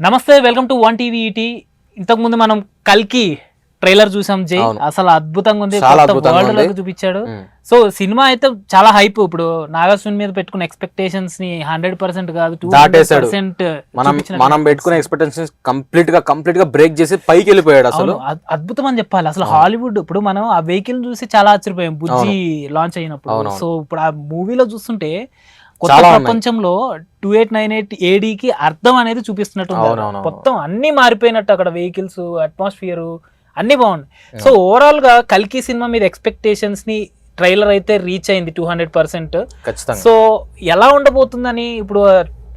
నమస్తే welcome to one TV ET. ఇంతకు ముందు మనం కల్కి ట్రైలర్ చూసాం జై. అసలు అద్భుతంగా ఉంది వరల్డ్. లోకి చూపించాడు. సో సినిమా అయితే చాలా హైప్. ఇప్పుడు నాగార్జున మీద పెట్టుకున్న ఎక్స్పెక్టేషన్స్ని హండ్రెడ్ పర్సెంట్ కాదు టూ. పర్సెంట్ మనం మనం పెట్టుకునే ఎక్స్పెక్టేషన్స్ కంప్లీట్గా కంప్లీట్గా బ్రేక్ చేసి పైకి వెళ్ళిపోయాడు అసలు. అద్భుతం అని చెప్పాలి. అసలు హాలీవుడ్ ఇప్పుడు మనం ఆ వెహికల్ చూసి చాలా ఆశ్చర్యపోయాం. బుజ్జి లాంచ్ అయినప్పుడు. సో ఇప్పుడు ఆ మూవీలో చూస్తుంటే కొత్త. ప్రపంచంలో టూ ఎయిట్ నైన్ ఎయిట్ ఏడీకి అర్థం అనేది చూపిస్తున్నట్టు. మొత్తం అన్ని మారిపోయినట్టు అక్కడ వెహికల్స్ అట్మాస్ఫియర్ అన్ని బాగున్నాయి. సో ఓవరాల్గా కల్కి సినిమా మీద ఎక్స్పెక్టేషన్స్ని ట్రైలర్ అయితే రీచ్ అయింది టూ హండ్రెడ్ పర్సెంట్ సో ఎలా ఉండబోతుందని ఇప్పుడు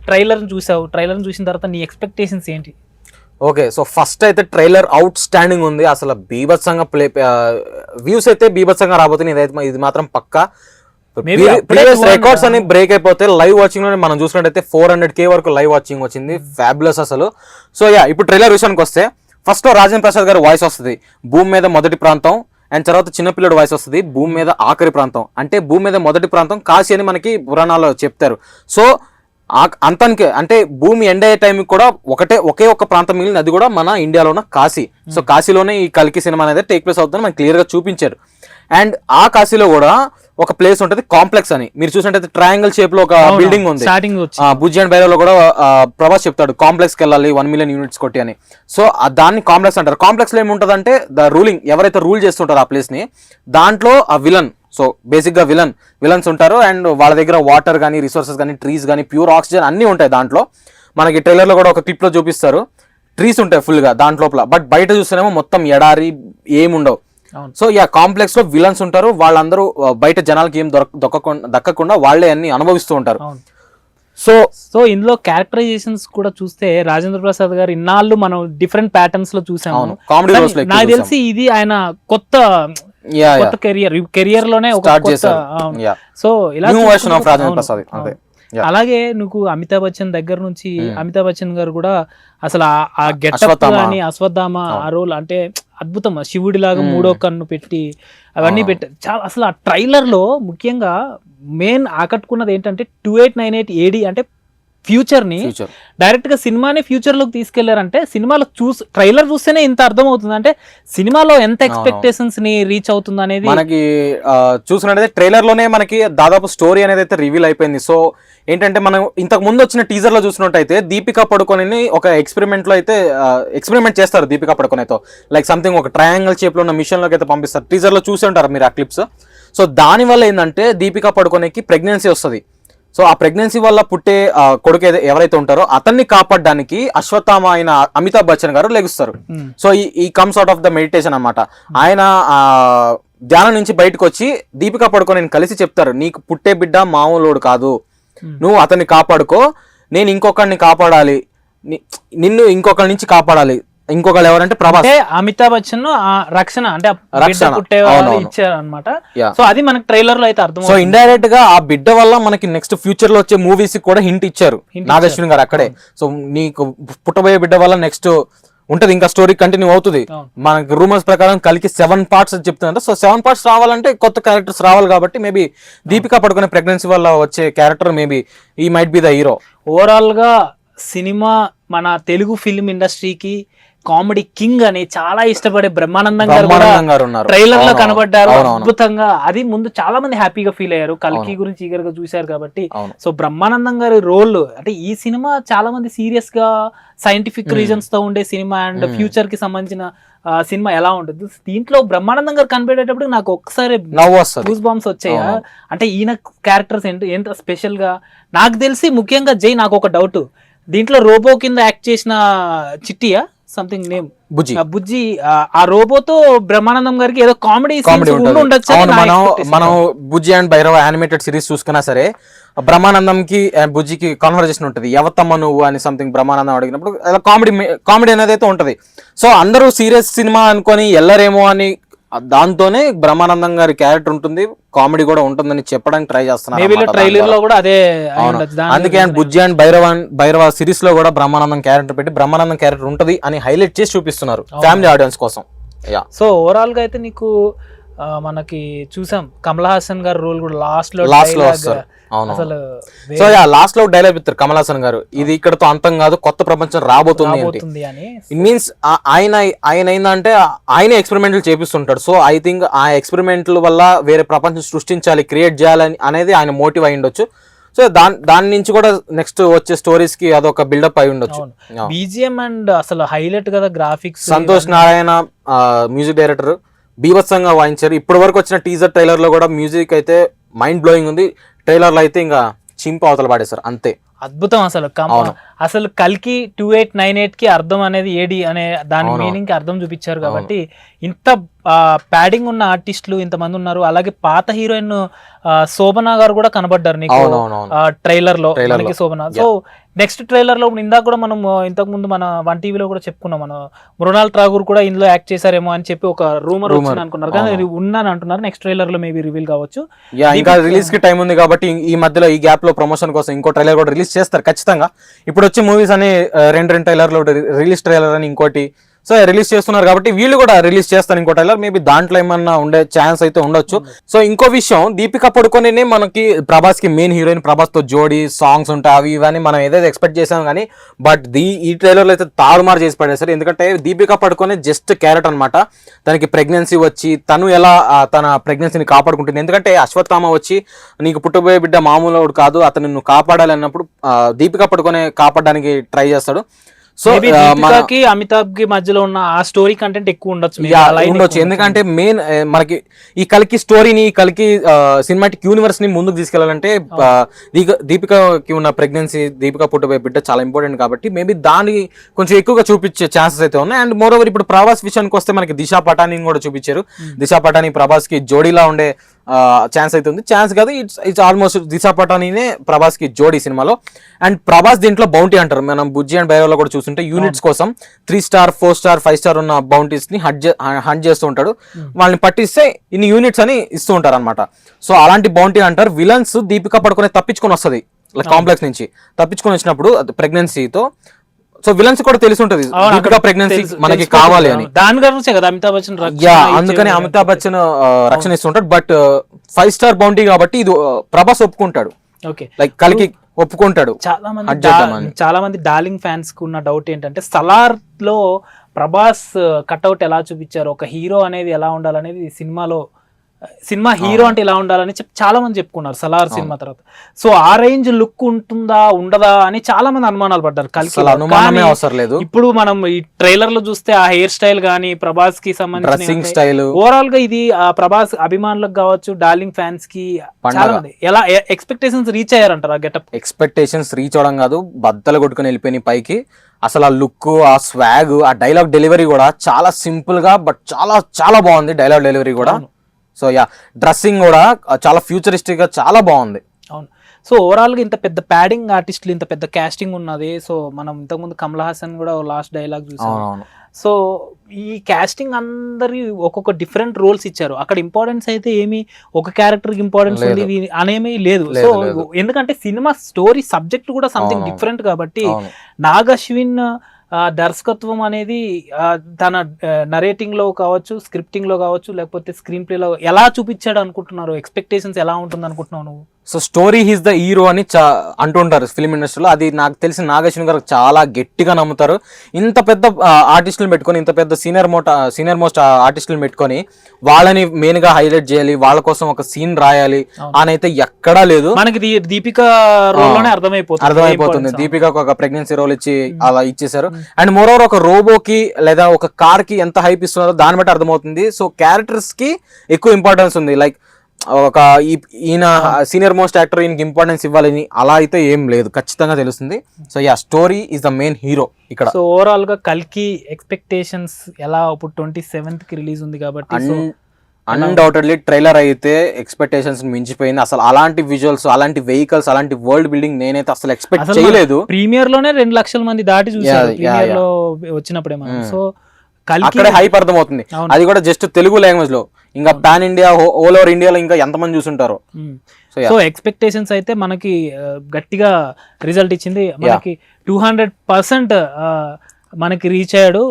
ట్రైలర్ చూసావు. ట్రైలర్ చూసిన తర్వాత నీ ఎక్స్పెక్టేషన్స్ ఏంటి? ఓకే సో ఫస్ట్ అయితే ట్రైలర్ అవుట్ స్టాండింగ్ ఉంది. అసలు బీభత్సంగా ప్లే వ్యూస్ అయితే బీభత్సంగా రాబోతుంది ఇదైతే ఇది మాత్రం పక్కా ప్రీవియస్ 200 రికార్డ్స్ అని బ్రేక్ అయిపోతే లైవ్ వాచింగ్లో మనం చూసినట్టయితే ఫోర్ హండ్రెడ్ కే వరకు లైవ్ వాచింగ్ వచ్చింది. ఫ్యాబులస్ అసలు. సో యా ఇప్పుడు ట్రైలర్ విషయానికి వస్తే ఫస్ట్ రాజేంద్ర ప్రసాద్ గారి వాయిస్ వస్తుంది. భూమి మీద మొదటి ప్రాంతం అండ్ తర్వాత చిన్నపిల్లడు వాయిస్ వస్తుంది. భూమి మీద ఆఖరి ప్రాంతం. అంటే భూమి మీద మొదటి ప్రాంతం కాశీ అని మనకి పురాణాల్లో చెప్తారు. సో అంతానికి అంటే భూమి ఎండ్ అయ్యే టైం కూడా ఒకటే ఒకే ఒక ప్రాంతం మిగిలింది అది కూడా మన ఇండియాలో ఉన్న కాశీ. సో కాశీలోనే ఈ కల్కి సినిమా అనేది టేక్ ప్లేస్ అవుతుందని మనకి క్లియర్గా చూపించారు. అండ్ ఆ కాశీలో కూడా ఒక ప్లేస్ ఉంటుంది కాంప్లెక్స్ అని. మీరు చూసినట్టయితే ట్రయాంగిల్ షేప్లో ఒక బిల్డింగ్ ఉంది. బుజ్జి అండ్ బైరలో కూడా ఆ, ప్రభాస్ చెప్తాడు కాంప్లెక్స్కి వెళ్ళాలి వన్ మిలియన్ యూనిట్స్ కొట్టి అని. సో దాన్ని కాంప్లెక్స్ అంటారు. కాంప్లెక్స్లో ఏముంటదంటే ద రూలింగ్ ఎవరైతే రూల్ చేస్తుంటారో ఆ ప్లేస్ని దాంట్లో ఆ విలన్ సో బేసిక్గా విలన్ విలన్స్ ఉంటారు. అండ్ వాళ్ళ దగ్గర వాటర్ కానీ రిసోర్సెస్ కానీ ట్రీస్ కానీ ప్యూర్ ఆక్సిజన్ అన్ని ఉంటాయి దాంట్లో. మనకి ట్రైలర్లో కూడా ఒక క్లిప్లో చూపిస్తారు. ట్రీస్ ఉంటాయి ఫుల్గా దాంట్లోపల. బట్ బయట చూస్తేనేమో మొత్తం ఎడారి ఏముండవు. సో యా కాంప్లెక్స్లో విలన్స్ ఉంటారు. వాళ్ళందరూ బయట జనాలకి ఏం దొరక దొక్కకుండా వాళ్ళే అన్ని అనుభవిస్తూ ఉంటారు. సో సో ఇందులో క్యారెక్టరైజేషన్స్ కూడా చూస్తే రాజేంద్ర ప్రసాద్ గారు ఇన్నాళ్ళు మనం డిఫరెంట్ ప్యాటర్న్స్లో చూసాము నాకు తెలిసి ఇది ఆయన కొత్త కొత్త కెరియర్ కెరియర్లోనే ఒక సో ఇలా new version of Rajendra Prasad. అలాగే నువ్వు అమితాబ్ బచ్చన్ దగ్గర నుంచి అమితాబ్ బచ్చన్ గారు కూడా అసలు ఆ- ఆ గెటప్ అశ్వత్థామ. కానీ అశ్వత్థామ ఆ రోల్ అంటే అద్భుతం. శివుడి లాగా మూడో కన్ను పెట్టి అవన్నీ అవును. పెట్టి చాలా అసలు ఆ ట్రైలర్లో ముఖ్యంగా మెయిన్ ఆకట్టుకున్నది ఏంటంటే two eight nine eight AD అంటే ఫ్యూచర్ని ఫ్యూచర్ డైరెక్ట్గా సినిమాని ఫ్యూచర్లోకి తీసుకెళ్ళారంటే సినిమాలో చూసి ట్రైలర్ చూస్తేనే ఇంత అర్థం అవుతుంది అంటే సినిమాలో ఎంత ఎక్స్పెక్టేషన్స్ని రీచ్ అవుతుంది అనేది మనకి చూసినట్టయితే ట్రైలర్లోనే మనకి దాదాపు స్టోరీ అనేది అయితే రివీల్ అయిపోయింది. సో ఏంటంటే మనం ఇంతకు ముందు వచ్చిన టీజర్లో చూసినట్టయితే దీపికా పడుకొని ఒక ఎక్స్పెరిమెంట్లో అయితే ఎక్స్పెరిమెంట్ చేస్తారు దీపికా పడుకొనితో. లైక్ సంథింగ్ ఒక ట్రయాంగిల్ షేప్లో ఉన్న మిషన్లోకి అయితే పంపిస్తారు. టీజర్లో చూసి ఉంటారు మీరు ఆ క్లిప్స్ సో దాని వల్ల ఏంటంటే దీపికా పడుకోనికి ప్రెగ్నెన్సీ వస్తుంది. సో ఆ ప్రెగ్నెన్సీ వల్ల పుట్టే కొడుకు ఎవరైతే ఉంటారో అతన్ని కాపాడడానికి అశ్వత్థామ అయిన అమితాబ్ బచ్చన్ గారు లెగుస్తారు. సో ఈ ఈ comes out of the meditation అన్నమాట. ఆయన ధ్యానం నుంచి బయటకు వచ్చి దీపికా పడుకొని నేను కలిసి చెప్తారు నీకు పుట్టే బిడ్డ మామూలోడు కాదు. నువ్వు అతన్ని కాపాడుకో నేను ఇంకొకరిని కాపాడాలి. నిన్ను ఇంకొకరి నుంచి కాపాడాలి. ఇంకొకరు ఎవరంటే ప్రభాస్. అమితాబ్ బచ్చన్ రక్షణ అంటే రక్షణ. ఇచ్చారు అనమాట. సో అది మనకి ట్రైలర్లో అయితే అర్థం సో ఇండైరెక్ట్గా ఆ బిడ్డ వల్ల మనకి నెక్స్ట్ ఫ్యూచర్లో వచ్చే మూవీస్ కూడా హింట్ ఇచ్చారు. నాగేశ్వరి గారు అక్కడే. సో నీకు పుట్టబోయే బిడ్డ వల్ల నెక్స్ట్ ఉంటది ఇంకా స్టోరీ కంటిన్యూ అవుతుంది. మనకి రూమర్స్ ప్రకారం కలికి సెవెన్ పార్ట్స్ చెప్తున్నారు. సో సెవెన్ పార్ట్స్ రావాలంటే కొత్త క్యారెక్టర్స్ రావాలి కాబట్టి మేబీ దీపికా పడుకునే ప్రెగ్నెన్సీ వల్ల వచ్చే character maybe he might be the hero ఓవరాల్గా సినిమా మన తెలుగు ఫిల్మ్ ఇండస్ట్రీకి కామెడీ కింగ్ అని చాలా ఇష్టపడే బ్రహ్మానందం గారు కూడా ట్రైలర్లో. కనబడ్డారు. అద్భుతంగా. అది ముందు చాలా మంది హ్యాపీగా ఫీల్ అయ్యారు. కల్కి గురించి ఈగర్గా చూశారు కాబట్టి. సో బ్రహ్మానందం గారి రోల్ అంటే ఈ సినిమా చాలా మంది సీరియస్గా సైంటిఫిక్ రీజన్స్తో ఉండే సినిమా అండ్ ఫ్యూచర్కి సంబంధించిన సినిమా ఎలా ఉంటుంది? దీంట్లో బ్రహ్మానందం గారు కనిపెట్టేటప్పుడు నాకు ఒక్కసారి వస్తుంది. గూస్ బాంబ్స్ వచ్చాయా. అంటే ఈయన క్యారెక్టర్స్ ఏంటి ఎంత స్పెషల్గా? నాకు తెలిసి ముఖ్యంగా జై నాకు ఒక డౌట్ దీంట్లో రోబో కింద యాక్ట్ చేసిన చిట్టియా? సంథింగ్ నేమ్ బుజ్జి. బుజ్జి ఆ- రోబోతో బ్రహ్మానందం గారికి ఏదో కామెడీ కామెడీ ఉండొచ్చు మనం మనం Bujji and Bhairava animated series చూసుకున్నా సరే బ్రహ్మానందంకి and బుజ్జికి కాన్వర్జేషన్ ఉంటుంది. ఎవతమ్మ నువ్వు అని సంథింగ్ బ్రహ్మానందం అడిగినప్పుడు కామెడీ కామెడీ అనేది అయితే ఉంటది. సో అందరూ సీరియస్ సినిమా అనుకొని వెళ్ళరేమో అని దాంతోనే బ్రహ్మానందం గారి క్యారెక్టర్ ఉంటుంది. కామెడీ కూడా ఉంటుందని చెప్పడానికి ట్రై చేస్తున్నారు ట్రైలర్. లో కూడా అదే అందుకే అండ్ బుజ్జి అండ్ భైరవ భైరవ సిరీస్లో కూడా బ్రహ్మానందం క్యారెక్టర్ పెట్టి బ్రహ్మానందం క్యారెక్టర్ ఉంటది అని హైలైట్ చేసి చూపిస్తున్నారు ఫ్యామిలీ ఆడియన్స్ కోసం. సో ఓవరాల్గా అయితే నీకు మనకి చూసాం కమల్ హాసన్ గారి రోల్ కూడా లాస్ట్లో లాస్ట్లో వస్తారు. అవును. అసలు సో యా లాస్ట్లో డైలాగ్ ఇస్తారు కమల్ హాసన్ గారు. ఇది ఇక్కడతో అంతం కాదు కొత్త ప్రపంచం రాబోతుంది అని. ఇట్ మీన్స్ ఆయన ఆయన ఏంటంటే ఆయన ఎక్స్పెరిమెంట్లు చేపిస్తుంటాడు. సో ఐ థింక్ ఆ ఎక్స్పెరిమెంట్ల వల్ల వేరే ప్రపంచం సృష్టించాలి క్రియేట్ చేయాలని అనేది ఆయన మోటివ్ అయి ఉండొచ్చు. సో దాని దాని నుంచి కూడా నెక్స్ట్ వచ్చే స్టోరీస్కి అదొక బిల్డప్ అయి ఉండొచ్చు. బీజిఎం అండ్ అసలు హైలైట్ కదా graphics Santhosh Narayana music director బీభత్సంగా వాయించారు. ఇప్పటి వరకు వచ్చిన టీజర్ ట్రైలర్లో కూడా మ్యూజిక్ అయితే మైండ్ బ్లోయింగ్ ఉంది. ట్రైలర్లో అయితే ఇంకా చింప అవతల పాడేశారు. అంతే. అద్భుతం అసలు. అసలు కల్కి టూ ఎయిట్ నైన్ ఎయిట్కి అర్థం అనేది ఏడి అనే దాని. మీనింగ్కి అర్థం చూపించారు కాబట్టి ఇంత ప్యాడింగ్ ఉన్న ఆర్టిస్టులు ఇంతమంది ఉన్నారు. అలాగే పాత హీరోయిన్ శోభన గారు కూడా కనబడ్డారు నీకు ట్రైలర్లో మనకి. శోభన. సో నెక్స్ట్ ట్రైలర్లో ఇందాక కూడా మనం ఇంతకు ముందు మన వన్ టీవీలో కూడా చెప్పుకున్నాం. మన మృణాల్ ఠాగూర్ కూడా ఇందులో యాక్ట్ చేశారేమో అని చెప్పి ఒక రూమర్. వచ్చింది అనుకున్నారు. కానీ ఉన్నాను అంటున్నారు. నెక్స్ట్ ట్రైలర్లో మేబీ రివీల్ కావచ్చు ఇంకా రిలీజ్కి టైం ఉంది కాబట్టి ఈ- ఈ మధ్యలో ఈ గ్యాప్లో ప్రమోషన్ కోసం ఇంకో ట్రైలర్ కూడా రిలీజ్ చేస్తారు ఖచ్చితంగా. ఇప్పుడు వచ్చే మూవీస్ అని రెండు రెండు ట్రైలర్లు రిలీజ్ ట్రైలర్ అని ఇంకోటి సో రిలీజ్ చేస్తున్నారు కాబట్టి వీళ్ళు కూడా రిలీజ్ చేస్తారు ఇంకో టైలర్ మేబీ దాంట్లో ఏమన్నా ఉండే ఛాన్స్ అయితే ఉండొచ్చు. సో ఇంకో విషయం దీపిక పడుకొనే మనకి ప్రభాస్కి మెయిన్ హీరోయిన్ ప్రభాస్తో జోడీ సాంగ్స్ ఉంటాయి. అవి ఇవన్నీ మనం ఏదైతే ఎక్స్పెక్ట్ చేసాం కానీ బట్ దీ ఈ ట్రైలర్లో అయితే తారుమారు చేసి పడేశారు. ఎందుకంటే దీపిక పడుకొనే జస్ట్ క్యారెట్ అనమాట తనకి ప్రెగ్నెన్సీ వచ్చి తను ఎలా తన ప్రెగ్నెన్సీని కాపాడుకుంటుంది. ఎందుకంటే అశ్వత్థామ వచ్చి నీకు పుట్టబోయే బిడ్డ మామూలు కాదు అతను నువ్వు కాపాడాలి అన్నప్పుడు దీపిక పడుకొనే కాపాడడానికి ట్రై చేస్తాడు. సో మేబీ ఆ, మన దీపికాకి అమితాబ్కి మధ్యలో ఉన్న ఆ స్టోరీ కంటెంట్ ఎక్కువ ఉండొచ్చు ఉండొచ్చు. ఎందుకంటే మెయిన్ మనకి ఈ కలికి స్టోరీని ఈ కలికి సినిమాటిక్ యూనివర్స్ని ముందుకు తీసుకెళ్ళాలంటే దీపికకి ఉన్న ప్రెగ్నెన్సీ దీపిక పుట్టబోయే బిడ్డ చాలా ఇంపార్టెంట్ కాబట్టి మేబీ దాన్ని కొంచెం ఎక్కువగా చూపించే ఛాన్సెస్ అయితే ఉన్నాయి. అండ్ మోర్ ఓవర్ ఇప్పుడు ప్రభాస్ విషయానికి వస్తే మనకి దిశా పటాని కూడా చూపించారు. దిశా పటాని ప్రభాస్కి జోడీలా ఉండే ఛాన్స్ అయితే ఉంది ఛాన్స్ కాదు ఇట్స్ ఇట్స్ ఆల్మోస్ట్ దిశా పటానీనే ప్రభాస్కి జోడీ సినిమాలో. అండ్ ప్రభాస్ దీంట్లో బౌంటీ అంటారు. మనం బుజ్జి అండ్ బైరవలో కూడా చూస్తుంటే యూనిట్స్ కోసం three star four star five star ఉన్న బౌంటీస్ని హట్ హంట్ చేస్తూ ఉంటాడు. వాళ్ళని పట్టిస్తే ఇన్ని యూనిట్స్ అని ఇస్తూ ఉంటారు అనమాట సో అలాంటి బౌంటీ అంటారు. విలన్స్ దీపిక పడుకునే తప్పించుకొని వస్తుంది. కాంప్లెక్స్ నుంచి. తప్పించుకొని వచ్చినప్పుడు ప్రెగ్నెన్సీతో సో విలన్స్ కూడా తెలిసి ఉంటది ప్రెగ్నెన్సీ మనకి. కావాలి అని. దాని గురించే కదా అమితాబ్ బచ్చన్ యా అందుకని. అమితాబ్ బచ్చన్ రక్షణ ఇస్తుంటాడు. బట్ ఫైవ్ స్టార్ బౌంటీ కాబట్టి ఇది ప్రభాస్ ఒప్పుకుంటాడు. ఓకే. లైక్ కలికి ఒప్పుకుంటాడు. చాలా మంది. చాలా మంది డార్లింగ్ ఫ్యాన్స్కు ఉన్న డౌట్ ఏంటంటే సలార్లో ప్రభాస్ కట్అవుట్ ఎలా చూపించారు? ఒక హీరో అనేది ఎలా ఉండాలనేది సినిమాలో సినిమా హీరో అంటే ఇలా ఉండాలని చెప్పి చాలా మంది చెప్పుకున్నారు సలార్ సినిమా తర్వాత. సో ఆ రేంజ్ లుక్ ఉంటుందా ఉండదా అని చాలా మంది అనుమానాలు పడ్డారు. లేదు. ఇప్పుడు మనం ఈ ట్రైలర్లో చూస్తే ఆ హెయిర్ స్టైల్ గానీ ప్రభాస్కి సంబంధించిన స్టైల్ ఓవరాల్గా ఇది ఆ ప్రభాస్ అభిమానులకు కావచ్చు డార్లింగ్ ఫ్యాన్స్కి ఎలా ఎక్స్పెక్టేషన్స్ రీచ్ అయ్యారంటారు ఆ గెటప్? ఎక్స్పెక్టేషన్స్ రీచ్ అవడం కాదు బద్దలు కొట్టుకుని వెళ్ళిపోయినాయి పైకి. అసలు ఆ లుక్ ఆ స్వాగ్ ఆ డైలాగ్ డెలివరీ కూడా చాలా సింపుల్గా బట్ చాలా చాలా బాగుంది డైలాగ్ డెలివరీ కూడా. సో యా డ్రెస్సింగ్ కూడా చాలా ఫ్యూచరిస్టిక్గా చాలా బాగుంది. అవును. సో ఓవరాల్గా ఇంత పెద్ద ప్యాడింగ్ ఆర్టిస్టులు ఇంత పెద్ద కాస్టింగ్ ఉన్నది. సో మనం ఇంతకుముందు కమల్ హాసన్ కూడా లాస్ట్ డైలాగ్ చూసాం. సో ఈ కాస్టింగ్ అందరి ఒక్కొక్క డిఫరెంట్ రోల్స్ ఇచ్చారు. అక్కడ ఇంపార్టెన్స్ అయితే ఏమి? ఒక క్యారెక్టర్కి ఇంపార్టెన్స్ ఉంది అనేమి లేదు. సో. ఎందుకంటే సినిమా స్టోరీ సబ్జెక్ట్ కూడా సంథింగ్. డిఫరెంట్ కాబట్టి నాగ్ అశ్విన్ దర్శకత్వం అనేది తన నరేటింగ్లో కావచ్చు స్క్రిప్టింగ్లో కావచ్చు లేకపోతే స్క్రీన్ ప్లేలో ఎలా చూపించాడు అనుకుంటున్నారు? ఎక్స్పెక్టేషన్స్ ఎలా ఉంటుంది అనుకుంటున్నావు నువ్వు? So story he's the hero అని చా అంటుంటారు ఫిలిం ఇండస్ట్రీలో. అది నాకు తెలిసి నాగేశ్వన్ గారు చాలా గట్టిగా నమ్ముతారు. ఇంత పెద్ద ఆర్టిస్టులను పెట్టుకొని ఇంత పెద్ద సీనియర్ మోట సీనియర్ మోస్ట్ ఆర్టిస్టులను పెట్టుకొని వాళ్ళని మెయిన్గా హైలైట్ చేయాలి వాళ్ళ కోసం ఒక సీన్ రాయాలి. అని అయితే ఎక్కడా లేదు. మనకి దీపిక అర్థమైపోతుంది. అర్థమైపోతుంది. దీపికకు ఒక ప్రెగ్నెన్సీ రోల్ ఇచ్చి అలా ఇచ్చేసారు అండ్ మోరోవర్ ఒక రోబోకి లేదా ఒక కార్కి ఎంత హైప్ ఇస్తున్నారో దాన్ని బట్టి అర్థమవుతుంది. సో క్యారెక్టర్స్కి ఎక్కువ ఇంపార్టెన్స్ ఉంది. లైక్ ఒక ఈయన సీనియర్ మోస్ట్ యాక్టర్ ఈయనకి ఇంపార్టెన్స్ ఇవ్వాలని అలా అయితే ఏం లేదు ఖచ్చితంగా తెలుస్తుంది. So yeah story is the main hero ఇక్కడ. సో ఓవరాల్గా కల్కి ఎక్స్పెక్టేషన్స్ ఎలా? ఇప్పుడు ట్వంటీ సెవెంత్కి రిలీజ్ ఉంది కాబట్టి అన్డౌటెడ్లీ ట్రైలర్ అయితే ఎక్స్పెక్టేషన్స్ మించిపోయింది. అసలు అలాంటి విజువల్స్ అలాంటి వెహికల్స్ అలాంటి వరల్డ్ బిల్డింగ్ నేనైతే అసలు ఎక్స్పెక్ట్ చేయలేదు. ప్రీమియర్లోనే రెండు లక్షల మంది దాటి చూసారు వచ్చినప్పుడే మనం. సో కల్కి అక్కడే హైప్ అర్థమవుతుంది. అది కూడా జస్ట్ తెలుగు లాంగ్వేజ్లో. ఇంకా పాన్ ఇండియా ఓల్ ఓవర్ ఇండియాలో ఇంకా ఎంతమంది చూసుంటారు. సో ఎక్స్పెక్టేషన్స్ అయితే మనకి గట్టిగా రిజల్ట్ ఇచ్చింది. మనకి టూ హండ్రెడ్ పర్సెంట్ మనకి రీచ్ అయ్యాడు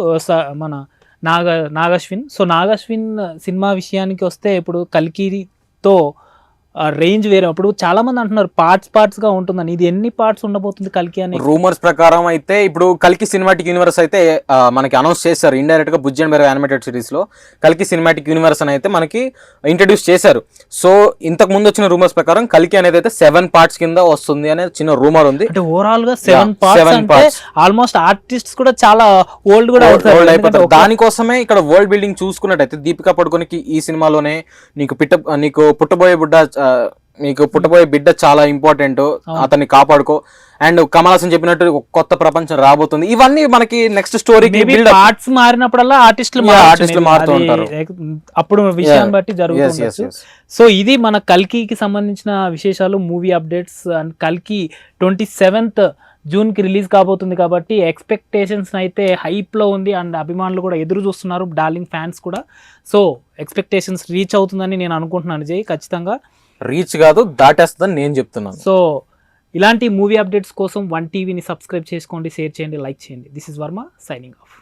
మన నాగ నాగశ్విన్. సో నాగశ్విన్ సినిమా విషయానికి వస్తే ఇప్పుడు కల్కితో రేంజ్ వేరే. అప్పుడు చాలా మంది అంటున్నారు పార్ట్స్ పార్ట్స్గా ఉంటుందని. ఇది ఎన్ని పార్ట్స్ ఉండబోతుంది కల్కి అని. రూమర్స్ ప్రకారం అయితే ఇప్పుడు కల్కి సినిమాటిక్ యూనివర్స్ అయితే మనకి అనౌన్స్ చేశారు. ఇండైరెక్ట్గా బుజ్జన్ బెరవ్ యానిమేటెడ్ సిరీస్లో కల్కి సినిమాటిక్ యూనివర్స్ అని అయితే మనకి ఇంట్రడ్యూస్ చేశారు. సో ఇంతకు ముందు వచ్చిన రూమర్స్ ప్రకారం కల్కి అనేది అయితే సెవెన్ పార్ట్స్ కింద వస్తుంది అనే చిన్న రూమర్ ఉంది. అంటే ఓవరాల్గా సెవెన్ పార్ట్స్ అంటే. ఆల్మోస్ట్ ఆర్టిస్ట్స్ కూడా చాలా ఓల్డ్ కూడా అయిపోతారు. ఒక- దానికోసమే ఇక్కడ వరల్డ్ బిల్డింగ్ చూసుకున్నట్టయితే దీపికా పడుకోనికి ఈ సినిమాలోనే నీకు పిట్ట నీకు పుట్టబోయే బిడ్డ నీకు పుట్టబోయే బిడ్డ చాలా ఇంపార్టెంట్. అతన్ని కాపాడుకో. అండ్ కమల్ హాసన్ చెప్పినట్టు కొత్త ప్రపంచం రాబోతుంది. ఇవన్నీ మనకి నెక్స్ట్ బిల్డ్ పార్ట్స్ మారినప్పుడల్లా ఆర్టిస్టులు Yeah, artist లు మారుతూ ఉంటారు. అప్పుడు విషయాన్ని బట్టి జరుగుతుంది. సో ఇది మన కల్కికి సంబంధించిన విశేషాలు మూవీ అప్డేట్స్ అండ్ కల్కి ట్వంటీ సెవెంత్ జూన్కి రిలీజ్ కాబోతుంది కాబట్టి ఎక్స్పెక్టేషన్స్ అయితే హైప్లో ఉంది అండ్ అభిమానులు కూడా ఎదురు చూస్తున్నారు డార్లింగ్ ఫ్యాన్స్ కూడా. సో ఎక్స్పెక్టేషన్స్ రీచ్ అవుతుందని నేను అనుకుంటున్నాను జై. ఖచ్చితంగా. రీచ్ కాదు దాటేస్తుందని నేను చెప్తున్నాను. సో ఇలాంటి మూవీ అప్డేట్స్ కోసం వన్ టీవీని సబ్స్క్రైబ్ చేసుకోండి షేర్ చేయండి లైక్ చేయండి. This is Varma signing off